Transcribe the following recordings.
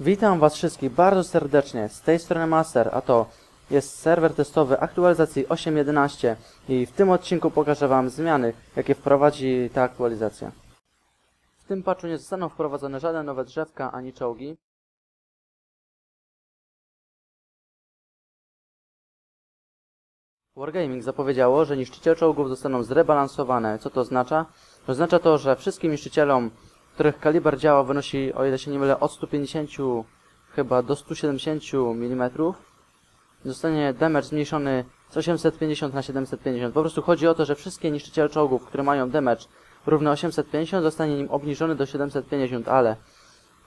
Witam Was wszystkich bardzo serdecznie. Z tej strony Master, a to jest serwer testowy aktualizacji 8.11 i w tym odcinku pokażę Wam zmiany, jakie wprowadzi ta aktualizacja. W tym patchu nie zostaną wprowadzone żadne nowe drzewka ani czołgi. Wargaming zapowiedziało, że niszczyciele czołgów zostaną zrebalansowane. Co to oznacza? Oznacza to, że wszystkim niszczycielom, których kaliber działa wynosi, o ile się nie mylę, od 150 chyba do 170 mm, zostanie damage zmniejszony z 850 na 750. Po prostu chodzi o to, że wszystkie niszczyciele czołgów, które mają damage równy 850, zostanie nim obniżony do 750, ale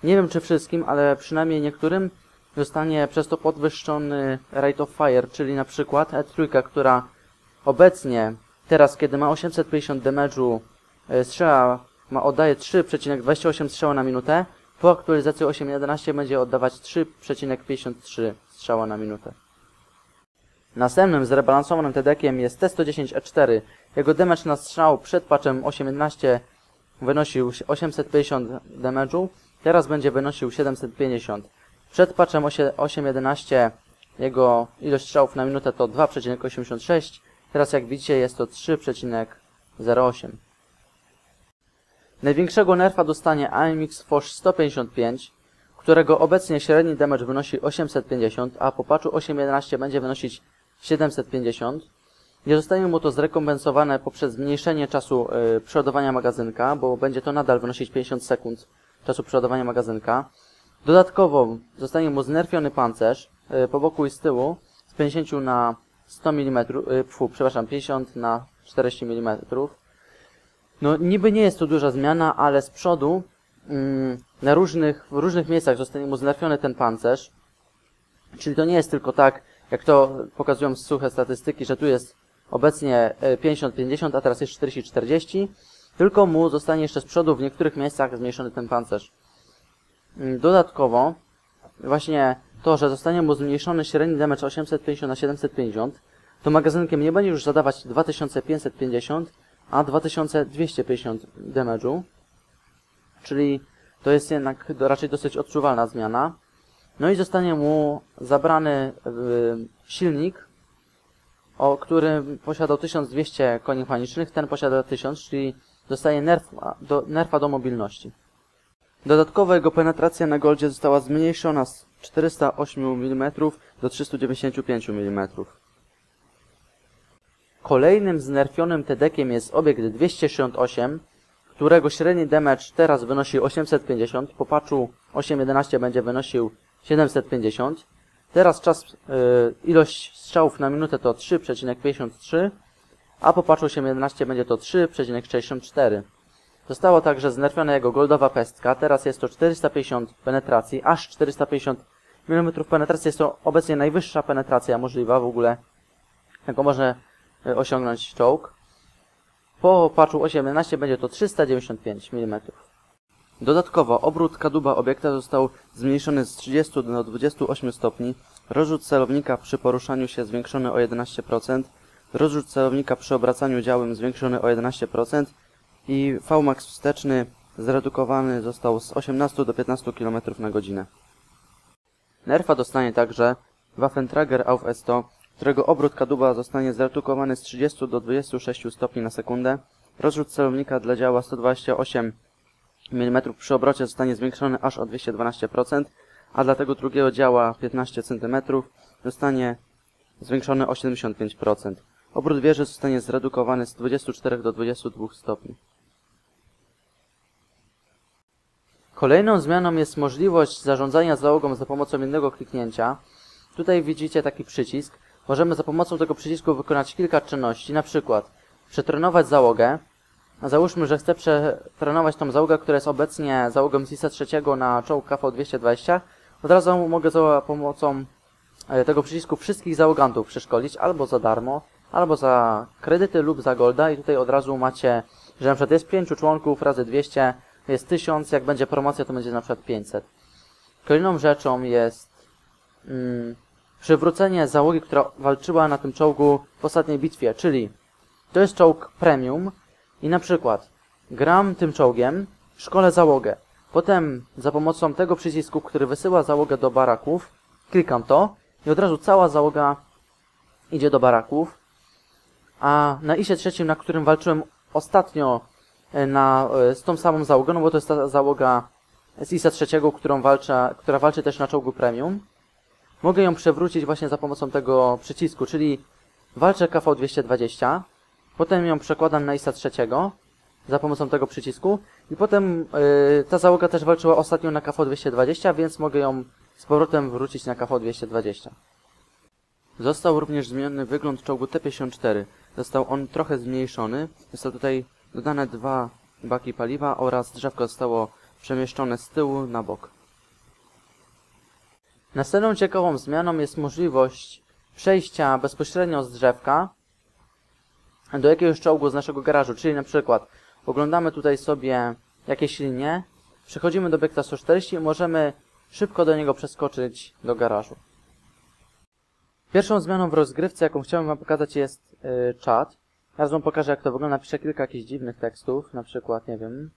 nie wiem czy wszystkim, ale przynajmniej niektórym zostanie przez to podwyższony rate of fire, czyli na przykład E3, która obecnie, teraz kiedy ma 850 damage'u e, strzała, ma, oddaje 3,28 strzała na minutę, po aktualizacji 8.11 będzie oddawać 3,53 strzała na minutę. Następnym zrebalansowanym TDK-iem jest T110E4. Jego damage na strzał przed patchem 8.11 wynosił 850 damage'u, teraz będzie wynosił 750. Przed patchem 8.11 jego ilość strzałów na minutę to 2,86, teraz jak widzicie jest to 3,08. Największego nerfa dostanie AMX Force 155, którego obecnie średni damage wynosi 850, a po patchu 8.11 będzie wynosić 750. Nie zostanie mu to zrekompensowane poprzez zmniejszenie czasu y, przeładowania magazynka, bo będzie to nadal wynosić 50 sekund czasu przeładowania magazynka. Dodatkowo zostanie mu znerfiony pancerz y, po boku i z tyłu z 50 na 100 mm, y, pfu, przepraszam, 50 na 40 mm. No niby nie jest to duża zmiana, ale z przodu mm, na różnych, w różnych miejscach zostanie mu znerfiony ten pancerz. Czyli to nie jest tylko tak, jak to pokazują suche statystyki, że tu jest obecnie 50-50, a teraz jest 40-40, tylko mu zostanie jeszcze z przodu w niektórych miejscach zmniejszony ten pancerz. Mm, Dodatkowo, właśnie to, że zostanie mu zmniejszony średni damage 850 na 750, to magazynkiem nie będzie już zadawać 2550, a 2250 damage'u, czyli to jest jednak raczej dosyć odczuwalna zmiana. No i zostanie mu zabrany y, silnik, o którym posiadał 1200 koni mechanicznych, ten posiada 1000, czyli dostaje nerf, do, nerfa do mobilności. Dodatkowo jego penetracja na goldzie została zmniejszona z 408 mm do 395 mm. Kolejnym znerfionym TDK-iem jest obiekt 268, którego średni damage teraz wynosi 850, po patchu 8.11 będzie wynosił 750. Teraz czas, y, ilość strzałów na minutę to 3,53, a po patchu 8.11 będzie to 3,64. Zostało także znerfiona jego goldowa pestka, teraz jest to 450 penetracji, aż 450 mm penetracji, jest to obecnie najwyższa penetracja możliwa w ogóle, jaką może osiągnąć czołg. Po patchu 8.11 będzie to 395 mm. Dodatkowo obrót kadłuba obiekta został zmniejszony z 30 do 28 stopni, rozrzut celownika przy poruszaniu się zwiększony o 11%, rozrzut celownika przy obracaniu działem zwiększony o 11% i Vmax wsteczny zredukowany został z 18 do 15 km na godzinę. Nerfa dostanie także Waffentrager auf S100, którego obrót kadłuba zostanie zredukowany z 30 do 26 stopni na sekundę, rozrzut celownika dla działa 128 mm przy obrocie zostanie zwiększony aż o 212%, a dla tego drugiego działa 15 cm zostanie zwiększony o 75%. Obrót wieży zostanie zredukowany z 24 do 22 stopni. Kolejną zmianą jest możliwość zarządzania załogą za pomocą jednego kliknięcia. Tutaj widzicie taki przycisk. Możemy za pomocą tego przycisku wykonać kilka czynności, na przykład przetrenować załogę, Załóżmy, że chcę przetrenować tą załogę, która jest obecnie załogą CISA trzeciego na czołg KV-220. Od razu mogę za pomocą e, tego przycisku wszystkich załogantów przeszkolić albo za darmo, albo za kredyty lub za golda i tutaj od razu macie, że na przykład jest 5 członków razy 200, jest 1000, jak będzie promocja to będzie na przykład 500. Kolejną rzeczą jest mm, przywrócenie załogi, która walczyła na tym czołgu w ostatniej bitwie, czyli to jest czołg premium, i na przykład gram tym czołgiem, szkole załogę. Potem za pomocą tego przycisku, który wysyła załogę do baraków, klikam to i od razu cała załoga idzie do baraków. A na ISie trzecim, na którym walczyłem ostatnio e, na, e, z tą samą załogą, no bo to jest ta załoga z ISa trzeciego, którą walczę, która walczy też na czołgu premium, mogę ją przewrócić właśnie za pomocą tego przycisku, czyli walczę KV220, potem ją przekładam na ISa trzeciego za pomocą tego przycisku i potem yy, ta załoga też walczyła ostatnio na KV220, więc mogę ją z powrotem wrócić na KV220. Został również zmieniony wygląd czołgu T-54. Został on trochę zmniejszony. Został tutaj dodane dwa baki paliwa oraz drzewko zostało przemieszczone z tyłu na bok. Następną ciekawą zmianą jest możliwość przejścia bezpośrednio z drzewka do jakiegoś czołgu z naszego garażu, czyli na przykład oglądamy tutaj sobie jakieś linie, przechodzimy do obiekta 140 i możemy szybko do niego przeskoczyć do garażu. Pierwszą zmianą w rozgrywce, jaką chciałem Wam pokazać jest yy, czat. Teraz Wam pokażę jak to wygląda, napiszę kilka jakichś dziwnych tekstów, na przykład, nie wiem,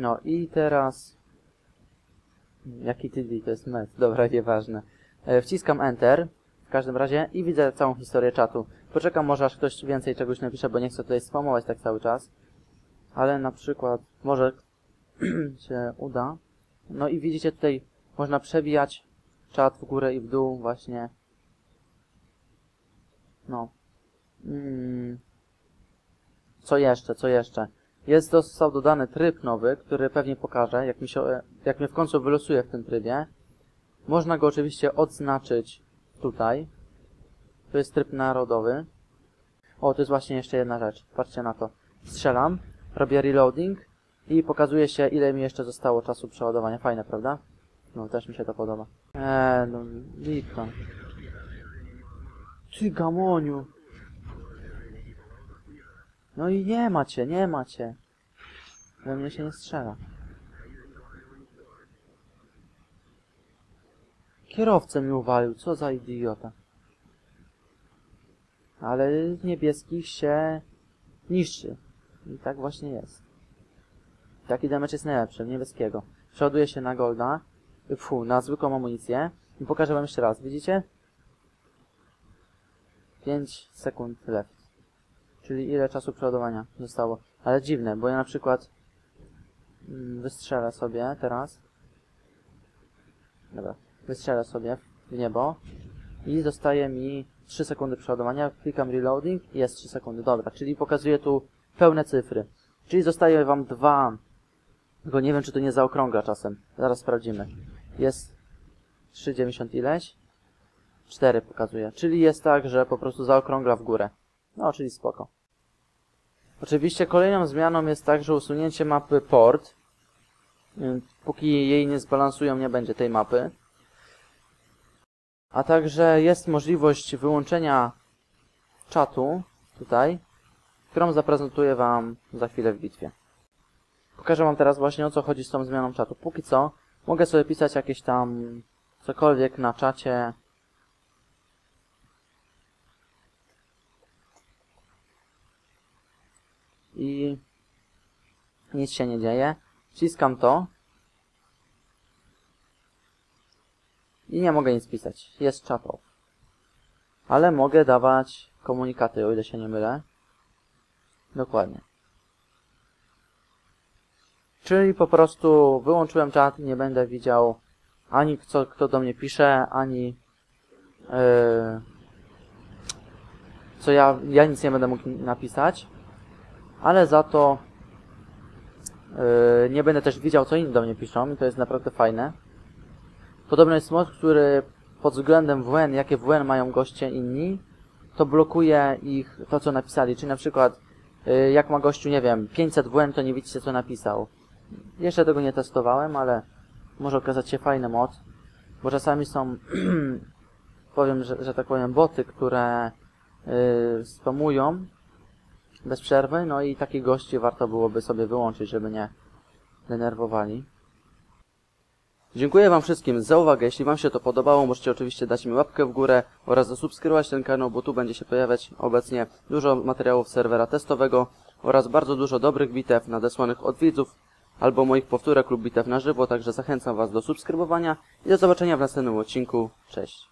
No i teraz... Jaki tydzień to jest met? Dobra, nieważne. E, wciskam Enter w każdym razie i widzę całą historię czatu. Poczekam może aż ktoś więcej czegoś napisze, bo nie chcę tutaj spamować tak cały czas. Ale na przykład może się uda. No i widzicie tutaj można przebijać czat w górę i w dół właśnie. No. Mm. Co jeszcze, co jeszcze? Jest został dodany tryb nowy, który pewnie pokażę, jak mi, się, jak mnie w końcu wylosuje w tym trybie. Można go oczywiście odznaczyć tutaj. To jest tryb narodowy. O, to jest właśnie jeszcze jedna rzecz. Patrzcie na to. Strzelam, robię reloading i pokazuje się, ile mi jeszcze zostało czasu przeładowania. Fajne, prawda? No, też mi się to podoba. Eee, no, lipa. Ty gamoniu. No i nie macie, nie macie. We mnie się nie strzela. Kierowcę mi uwalił, co za idiota. Ale niebieskich się niszczy. I tak właśnie jest. Taki damage jest najlepszy, niebieskiego. Przeładuje się na golda, fu, na zwykłą amunicję i pokażę wam jeszcze raz, widzicie? 5 sekund left. Czyli ile czasu przeładowania zostało. Ale dziwne, bo ja na przykład mm, wystrzelę sobie teraz. Dobra, wystrzelę sobie w niebo i zostaje mi 3 sekundy przeładowania. Klikam reloading i jest 3 sekundy. Dobra, czyli pokazuje tu pełne cyfry. Czyli zostaje wam dwa. Tylko nie wiem, czy to nie zaokrągla czasem. Zaraz sprawdzimy. Jest 3,90 ileś. 4 pokazuje. Czyli jest tak, że po prostu zaokrągla w górę. No, czyli spoko. Oczywiście kolejną zmianą jest także usunięcie mapy port. Póki jej nie zbalansują, nie będzie tej mapy. A także jest możliwość wyłączenia czatu, tutaj, którą zaprezentuję Wam za chwilę w bitwie. Pokażę Wam teraz właśnie o co chodzi z tą zmianą czatu. Póki co mogę sobie pisać jakieś tam cokolwiek na czacie, i nic się nie dzieje. Wciskam to i nie mogę nic pisać. Jest chat off. Ale mogę dawać komunikaty, o ile się nie mylę. Dokładnie. Czyli po prostu wyłączyłem czat i nie będę widział ani kto, kto do mnie pisze, ani yy, co ja, ja nic nie będę mógł napisać ale za to yy, nie będę też widział, co inni do mnie piszą i to jest naprawdę fajne. Podobno jest mod, który pod względem WN, jakie WN mają goście inni, to blokuje ich to, co napisali. Czyli na przykład, yy, jak ma gościu, nie wiem, 500 WN, to nie widzicie, co napisał. Jeszcze tego nie testowałem, ale może okazać się fajny mod, bo czasami są, powiem, że, że tak powiem, boty, które yy, spamują bez przerwy, no i takich gości warto byłoby sobie wyłączyć, żeby nie denerwowali. Dziękuję Wam wszystkim za uwagę. Jeśli Wam się to podobało, możecie oczywiście dać mi łapkę w górę oraz zasubskrybować ten kanał, bo tu będzie się pojawiać obecnie dużo materiałów serwera testowego oraz bardzo dużo dobrych bitew nadesłanych od widzów albo moich powtórek lub bitew na żywo, także zachęcam Was do subskrybowania i do zobaczenia w następnym odcinku. Cześć!